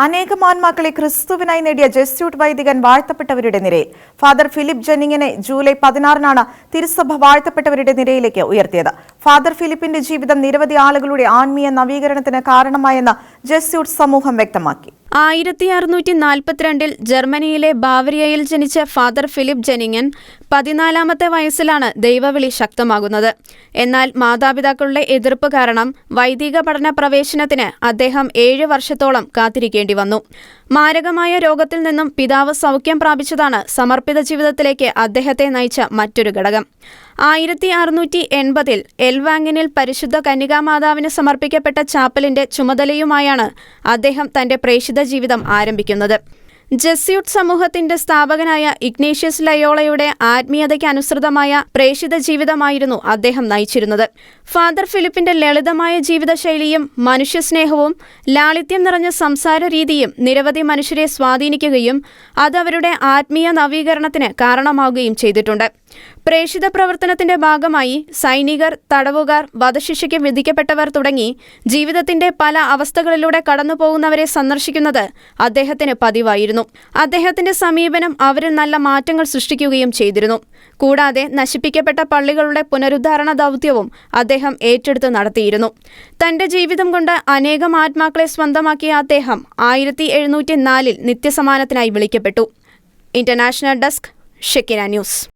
അനേകം ആത്മാക്കളെ ക്രിസ്തുവിനായി നേടിയ ജസ്യൂട്ട് വൈദികൻ വാഴ്ത്തപ്പെട്ടവരുടെ നിരയിൽ. ഫാദർ ഫിലിപ്പ് ജെന്നിങ്ങിനെ ജൂലൈ പതിനാറിനാണ് തിരുസഭ വാഴ്ത്തപ്പെട്ടവരുടെ നിരയിലേക്ക് ഉയർത്തിയത്. ഫാദർ ഫിലിപ്പിന്റെ ജീവിതം നിരവധി ആളുകളുടെ ആത്മീയ നവീകരണത്തിന് കാരണമായെന്ന് ജസ്യൂട്ട് സമൂഹം വ്യക്തമാക്കി. ആയിരത്തി അറുന്നൂറ്റി നാൽപ്പത്തിരണ്ടിൽ ജർമ്മനിയിലെ ബാവരിയയിൽ ജനിച്ച ഫാദർ ഫിലിപ്പ് ജെനിങ്ങൻ പതിനാലാമത്തെ വയസ്സിലാണ് ദൈവവിളി ശക്തമാകുന്നത്. എന്നാൽ മാതാപിതാക്കളുടെ എതിർപ്പ് കാരണം വൈദിക പഠന പ്രവേശനത്തിന് അദ്ദേഹം ഏഴ് വർഷത്തോളം കാത്തിരിക്കേണ്ടി വന്നു. മാരകമായ രോഗത്തിൽ നിന്നും പിതാവ് സൗഖ്യം പ്രാപിച്ചതാണ് സമർപ്പിത ജീവിതത്തിലേക്ക് അദ്ദേഹത്തെ നയിച്ച മറ്റൊരു ഘടകം. ആയിരത്തി അറുന്നൂറ്റി എൺപതിൽ എൽവാങ്ങിനിൽ പരിശുദ്ധ കന്യകാമാതാവിന് സമർപ്പിക്കപ്പെട്ട ചാപ്പലിന്റെ ചുമതലയുമായാണ് അദ്ദേഹം തന്റെ പ്രേഷിത ജീവിതം ആരംഭിക്കുന്നത്. ജെസ്യൂട്ട് സമൂഹത്തിന്റെ സ്ഥാപകനായ ഇഗ്നേഷ്യസ് ലയോളയുടെ ആത്മീയതയ്ക്ക് അനുസൃതമായ പ്രേഷിത ജീവിതമായിരുന്നു അദ്ദേഹം നയിച്ചിരുന്നത്. ഫാദർ ഫിലിപ്പിന്റെ ലളിതമായ ജീവിതശൈലിയും മനുഷ്യസ്നേഹവും ലാളിത്യം നിറഞ്ഞ സംസാര രീതിയും നിരവധി മനുഷ്യരെ സ്വാധീനിക്കുകയും അത് അവരുടെ ആത്മീയ നവീകരണത്തിന് കാരണമാവുകയും ചെയ്തിട്ടുണ്ട്. പ്രേഷിത പ്രവർത്തനത്തിന്റെ ഭാഗമായി സൈനികർ തടവുകാർ വധശിക്ഷയ്ക്ക് വിധിക്കപ്പെട്ടവർ തുടങ്ങി ജീവിതത്തിന്റെ പല അവസ്ഥകളിലൂടെ കടന്നുപോകുന്നവരെ സന്ദർശിക്കുന്നത് അദ്ദേഹത്തിന് പതിവായിരുന്നു. അദ്ദേഹത്തിന്റെ സമീപനം അവരിൽ നല്ല മാറ്റങ്ങൾ സൃഷ്ടിക്കുകയും ചെയ്തിരുന്നു. കൂടാതെ നശിപ്പിക്കപ്പെട്ട പള്ളികളുടെ പുനരുദ്ധാരണ ദൗത്യവും അദ്ദേഹം ഏറ്റെടുത്ത് നടത്തിയിരുന്നു. തന്റെ ജീവിതം കൊണ്ട് അനേകം ആത്മാക്കളെ സ്വന്തമാക്കിയ അദ്ദേഹം ആയിരത്തി എഴുന്നൂറ്റി നാലിൽ നിത്യസമാനത്തിനായി വിളിക്കപ്പെട്ടു. International desk Shekinah news.